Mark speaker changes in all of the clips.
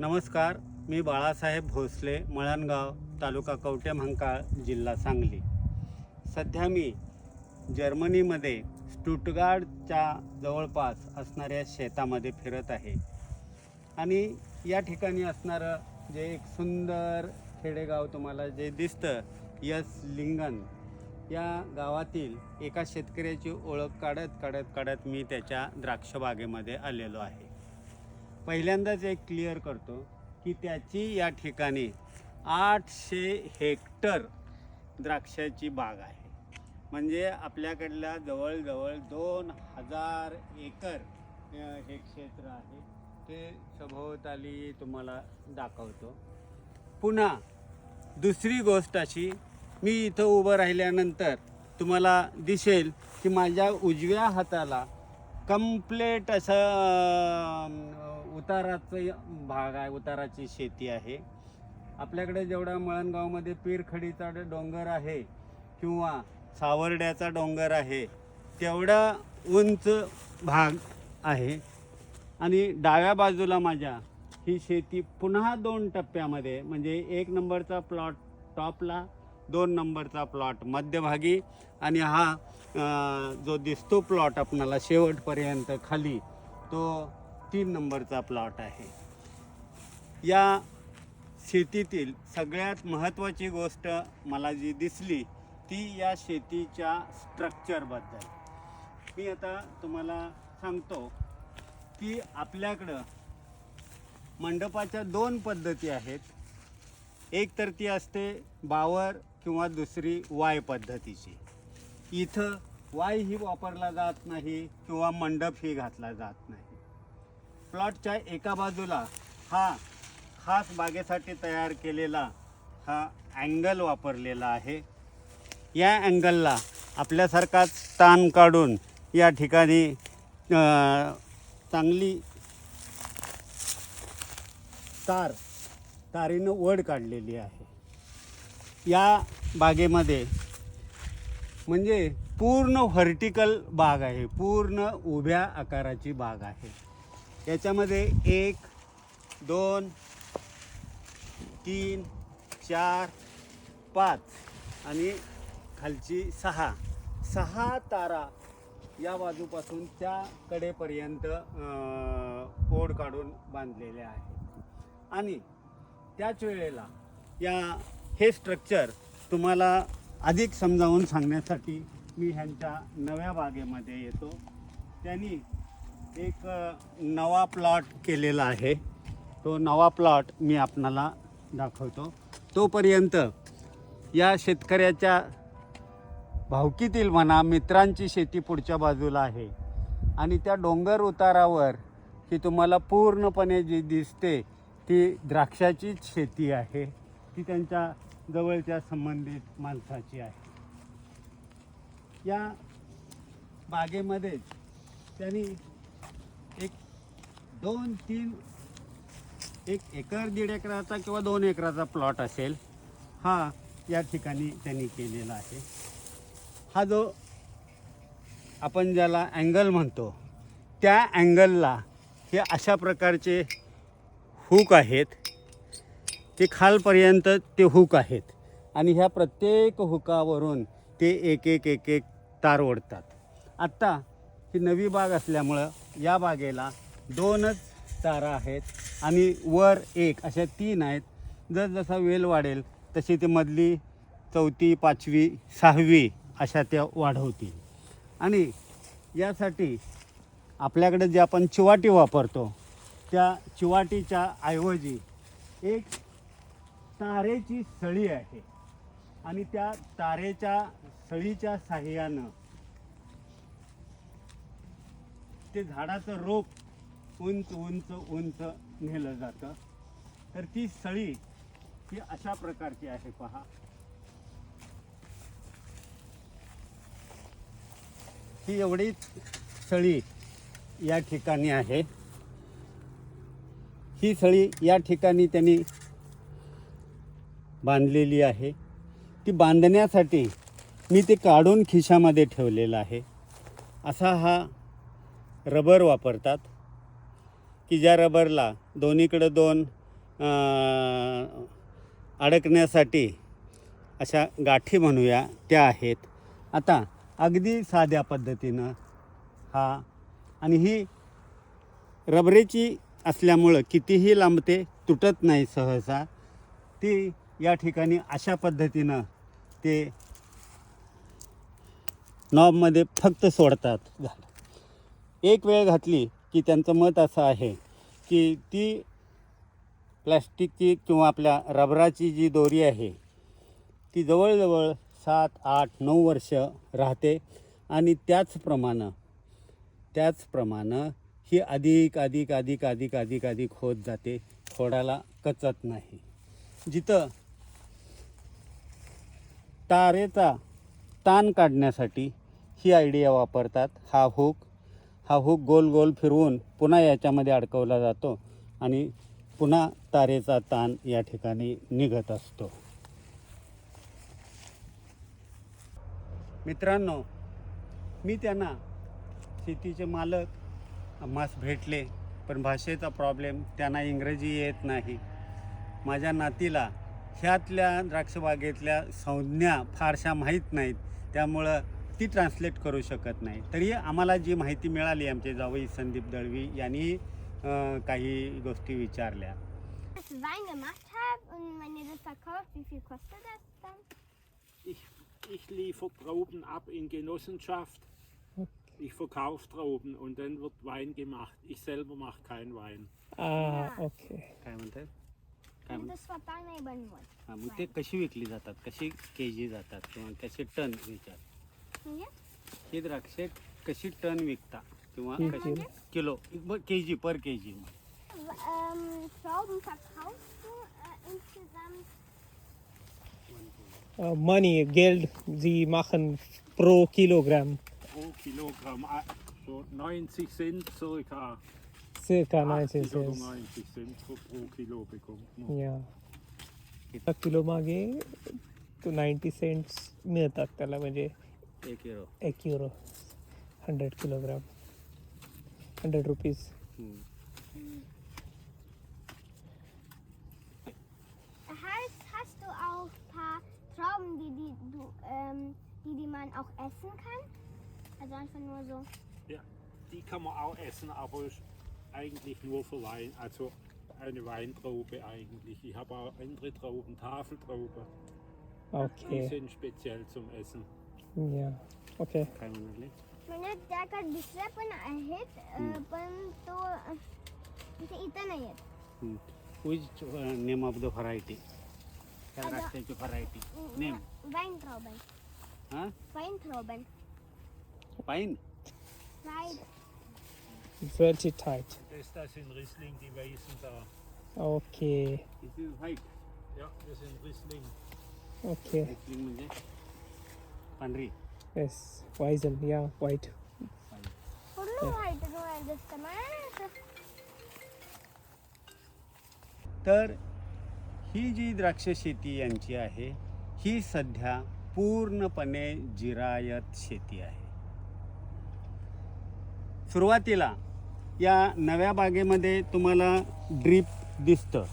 Speaker 1: नमस्कार मी बाळासाहेब भोसले मळणगाव तालुका कवटे महांकाळ जिल्हा सांगली. सध्या मी जर्मनीमध्ये स्टुटगार्डच्या जवळपास असणाऱ्या शेतामध्ये फिरत आहे. आणि या ठिकाणी असणारं जे एक सुंदर खेडेगाव तुम्हाला जे दिसतं यस लिंगन या गावातील एका शेतकऱ्याची ओळख काढत काढत काढत मी त्याच्या द्राक्षबागेमध्ये आलेलो आहे. पहिल्यांदाच एक क्लिअर करतो की त्याची या ठिकाणी आठशे हेक्टर द्राक्षाची बाग आहे. म्हणजे आपल्याकडल्या जवळजवळ दोन हजार एकर हे क्षेत्र आहे. ते सभोवताली तुम्हाला दाखवतो. पुन्हा दुसरी गोष्ट अशी मी इथं उभं राहिल्यानंतर तुम्हाला दिसेल की माझ्या उजव्या हाताला कम्प्लेट असं उताराचं भाग आहे उताराची शेती आहे. आपल्याकडे जेवढा मळणगावमध्ये पीरखडीचा डोंगर आहे किंवा सावर्ड्याचा डोंगर आहे तेवढा उंच भाग आहे. आणि डाव्या बाजूला माझ्या ही शेती पुन्हा दोन टप्प्यामध्ये म्हणजे एक नंबरचा प्लॉट टॉपला दोन नंबरचा प्लॉट मध्यभागी आणि हा जो दिसतो प्लॉट आपणाला शेवटपर्यंत खाली तो तीन नंबरचा प्लॉट आहे. या शेतीतील सगळ्यात महत्त्वाची गोष्ट मला जी दिसली ती या शेतीच्या स्ट्रक्चरबद्दल मी आता तुम्हाला सांगतो की आपल्याकडं मंडपाच्या दोन पद्धती आहेत. एक तर ती असते बावर किंवा दुसरी वाय पद्धतीची. इथं वाय ही वापरला जात नाही किंवा मंडप ही घातला जात नाही. प्लॉटच्या एका बाजूला हा खास बागेसाठी तयार केलेला हा अँगल वापरलेला आहे. या अँगलला आपल्यासारखाच ताण काढून या ठिकाणी चांगली तार तारीनं वड काढलेली आहे. या बागेमध्ये म्हणजे पूर्ण व्हर्टिकल बाग आहे पूर्ण उभ्या आकाराची बाग आहे. याच्यामध्ये एक दोन तीन चार पाच आणि खालची सहा. सहा तारा या बाजूपासून त्या कडेपर्यंत ओढ काढून बांधलेल्या आहेत. आणि त्याच वेळेला या हे स्ट्रक्चर तुम्हाला अधिक समजावून सांगण्यासाठी मी ह्यांच्या नव्या बागेमध्ये येतो. त्यांनी एक नवा प्लॉट केलेला आहे. तो नवा प्लॉट मी आपणाला दाखवतो. तोपर्यंत या शेतकऱ्याच्या भावकीतील म्हणा मित्रांची शेती पुढच्या बाजूला आहे. आणि त्या डोंगर उतारावर ही तुम्हाला पूर्णपणे जी दिसते ती द्राक्षाचीच शेती आहे. ती त्यांच्या जवळच्या संबंधित माणसाची आहे. या बागेमध्येच त्यांनी एक दोन तीन एक एकर दीड एकराचा किंवा दोन एकराचा प्लॉट असेल हा या ठिकाणी त्यांनी केलेला आहे. हा जो आपण ज्याला अँगल म्हणतो त्या अँगलला हे अशा प्रकारचे हुक आहेत ते खालपर्यंत ते हुक आहेत. आणि ह्या प्रत्येक हुकावरून ते एक एक एक एक तार ओढतात. आत्ता ही नवी बाग असल्यामुळं या बागेला दोनच तारा आहेत आणि वर एक अशा तीन आहेत. जसजसा वेल वाढेल तशी ती मधली चौथी पाचवी सहावी अशा त्या वाढवतील. आणि यासाठी आपल्याकडे जे आपण चिवाटी वापरतो त्या चिवाटीच्या ऐवजी एक तारेची सळी आहे. आणि त्या तारेच्या सळीच्या साह्यानं ते झाडाचं रोप उंच उंच उंच नेलं जातं. तर ती सळी ही अशा प्रकारची आहे पहा. ही एवढी सळी या ठिकाणी आहे. ही सळी या ठिकाणी त्यांनी बांधलेली आहे. ती बांधण्यासाठी मी ते काढून खिशामध्ये ठेवलेलं आहे. असा हा रबर वापरतात की ज्या रबरला दोन्हीकडं दोन अडकण्यासाठी अशा गाठी म्हणूया त्या आहेत. आता अगदी साध्या पद्धतीनं हा आणि ही रबरेची असल्यामुळं कितीही लांबते तुटत नाही सहसा. ती या ठिकाणी अशा पद्धतीनं ते नॉबमध्ये फक्त सोडतात. झालं एक वेळ घातली की त्यांचं मत असं आहे की ती प्लॅस्टिकची किंवा आपल्या रबराची जी दोरी आहे ती जवळजवळ सात आठ नऊ वर्ष राहते आणि त्याचप्रमाणे त्याचप्रमाणे ही अधिक अधिक अधिक अधिक अधिक अधिक होत जाते खोडाला कचत नाही. जिथं तारेचा ताण काढण्यासाठी ही आयडिया वापरतात हा हुक हा हुक गोल गोल फिरवून पुन्हा याच्यामध्ये अडकवला जातो आणि पुन्हा तारेचा ताण या ठिकाणी निघत असतो. मित्रांनो मी त्यांना शेतीचे मालक मास भेटले पण भाषेचा प्रॉब्लेम त्यांना इंग्रजी येत नाही. माझ्या नातीला ह्यातल्या द्राक्षबागेतल्या संज्ञा फारशा माहीत नाहीत. त्यामुळं ती ट्रान्सलेट करू शकत नाही तरी आम्हाला जी माहिती मिळाली आमचे जावई संदीप दळवी यांनी काही गोष्टी विचारल्या?
Speaker 2: Ich, liefere Trauben ab in Genossenschaft. Ich verkaufe Trauben und dann wird Wein gemacht. Ich selber mache keinen Wein.
Speaker 3: Ah, okay.
Speaker 1: काय म्हणतात काय
Speaker 4: Und
Speaker 1: म्हणतात
Speaker 4: das स्वतः नाही बनवत
Speaker 1: हां मग ते कशी विकली जातात कशी के जी जातात किंवा कसे टन विचार
Speaker 4: म्हणजे
Speaker 1: हे द्राक्षेक कशी टन विकता? किंवा कशी
Speaker 4: kilo? K G per K
Speaker 3: G money
Speaker 2: गेल्ड जी माखन प्रो किलोग्राम
Speaker 3: ओ किलोग्राम किलो मागे एक नाईन्टी मागीर सेंट्स मिळतात त्याला म्हणजे
Speaker 1: एक किलो
Speaker 3: एक euro hundred kilogram hundred rupees
Speaker 4: Heißt, hast du auch ein paar Trauben, die, die, du, ähm, die, die man auch essen kann? Also einfach nur so.
Speaker 2: Ja, die kann man auch essen, aber ist eigentlich nur für Wein. Also eine Weintraube eigentlich. Ich habe auch andere Trauben, Tafeltraube. Die
Speaker 3: okay
Speaker 2: sind speziell zum Essen.
Speaker 3: या okay
Speaker 1: काय म्हणाले
Speaker 4: म्हणजे त्याकडे दुसऱ्या पण आहेत अं, पण तो अं, इथे इथं नाही आहेत
Speaker 1: which name of the variety त्या द्राक्षाची व्हरायटी नेम
Speaker 4: वाईन ट्रॉबन
Speaker 1: हां
Speaker 4: वाईन ट्रॉबन
Speaker 1: पाईन
Speaker 4: wine
Speaker 3: Very tight.
Speaker 2: Das, das sind Riesling, die Weißen da.
Speaker 3: Okay,
Speaker 1: it is white
Speaker 2: Ja, das sind Riesling.
Speaker 3: okay.
Speaker 1: म्हणजे पांढरी.
Speaker 3: Yeah, white.
Speaker 4: पूर्ण व्हाईट व्हाईट दिसतं मला
Speaker 1: तर ही जी द्राक्ष शेती यांची आहे ही सध्या पूर्णपणे जिरायत शेती आहे. सुरुवातीला या नव्या बागेमध्ये तुम्हाला ड्रीप दिसतं.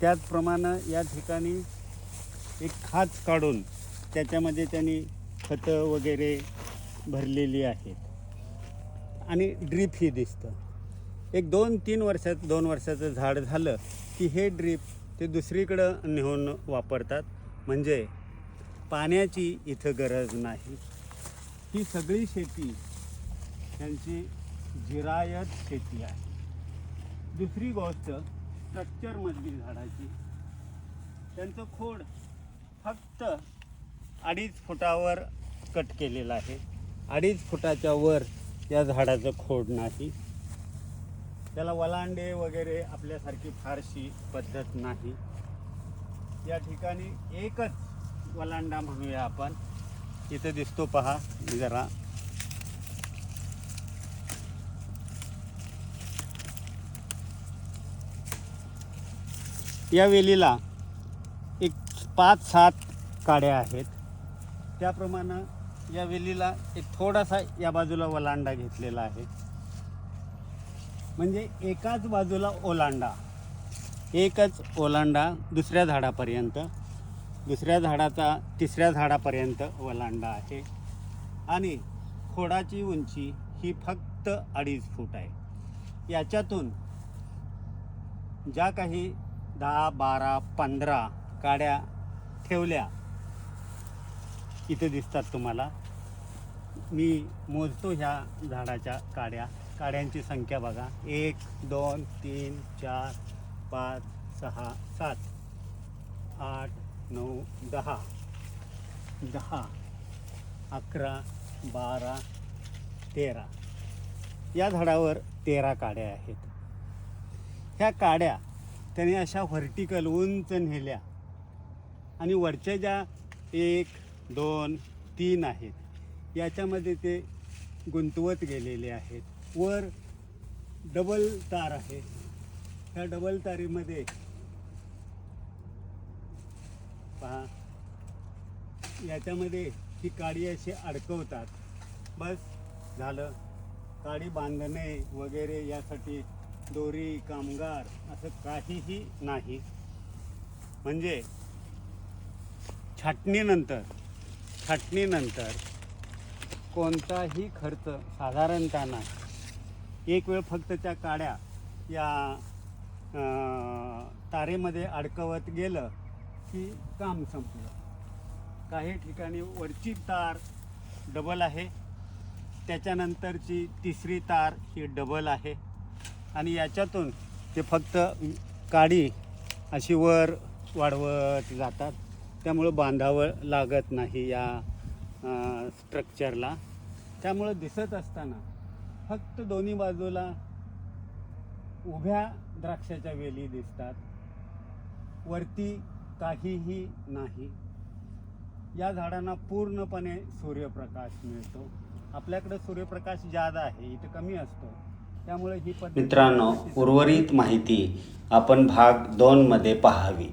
Speaker 1: त्याचप्रमाणे या ठिकाणी एक खाच काढून त्याच्यामध्ये त्यांनी खतं वगैरे भरलेली आहेत. आणि ड्रीप ही दिसतं. एक दोन तीन वर्षात दोन वर्षाचं झाड झालं की हे ड्रीप ते दुसरीकडं नेऊन वापरतात. म्हणजे पाण्याची इथं गरज नाही. ही सगळी शेती त्यांची जिरायत शेती आहे. दुसरी गोष्ट स्ट्रक्चरमधली झाडाची. त्यांचं खोड फक्त अडीच फुटावर कट केलेलं आहे. अडीच फुटाच्या वर या झाडाचं खोड नाही. त्याला वलांडे वगैरे आपल्यासारखी फारशी पद्धत नाही. या ठिकाणी एकच वलांडा म्हणूया आपण. इथं दिसतो पहा जरा. या वेलीला एक पाच सात काड्या आहेत. त्याप्रमाणे या वेलीला एक थोडासा या बाजूला वलांडा घेतलेला आहे. म्हणजे एकाच बाजूला ओलांडा. एकच ओलांडा दुसऱ्या झाडापर्यंत. दुसऱ्या झाडाचा तिसऱ्या झाडापर्यंत ओलांडा आहे. आणि खोडाची उंची ही फक्त अडीच फूट आहे. याच्यातून ज्या काही दहा बारा पंधरा काड्या ठेवल्या इथे दिसतात तुम्हाला. मी मोजतो ह्या झाडाच्या काड्या. काड्यांची संख्या बघा. एक दोन तीन चार पाच सहा सात आठ नऊ दहा. दहा अकरा बारा तेरा. या झाडावर तेरा काड्या आहेत. ह्या काड्या त्याने अशा व्हर्टिकल उंच नेल्या आणि वरच्या ज्या एक दोन तीन आहेत. याच्यामध्ये ते गुंतवत गेलेले आहेत. वर डबल तार आहे. ह्या डबल तारीमध्ये पहा. याच्यामध्ये ही काडी अशी अडकवतात. बस झालं. काडी बांधणे वगैरे यासाठी दोरी कामगार असं काहीही नाही. म्हणजे छाटणीनंतर छाटणीनंतर कोणताही खर्च साधारणतः नाही. एक वेळ फक्त त्या काड्या या तारेमध्ये अडकवत गेलं की काम संपलं. काही ठिकाणी वरची तार डबल आहे. त्याच्यानंतरची तिसरी तार ही डबल आहे. आणि याच्यातून ते फक्त काडी अशी वर वाढवत जातात. त्यामुळं बांधावं लागत नाही या स्ट्रक्चरला त्यामुळं दिसत असताना फक्त दोन्ही बाजूला उभ्या द्राक्षाच्या वेली दिसतात. वरती काहीही नाही. या झाडांना पूर्णपणे सूर्यप्रकाश मिळतो. आपल्याकडे सूर्यप्रकाश जादा आहे इथं कमी असतो. त्यामुळे ही
Speaker 5: मित्रांनो उर्वरित माहिती आपण भाग दोनमध्ये पाहावी.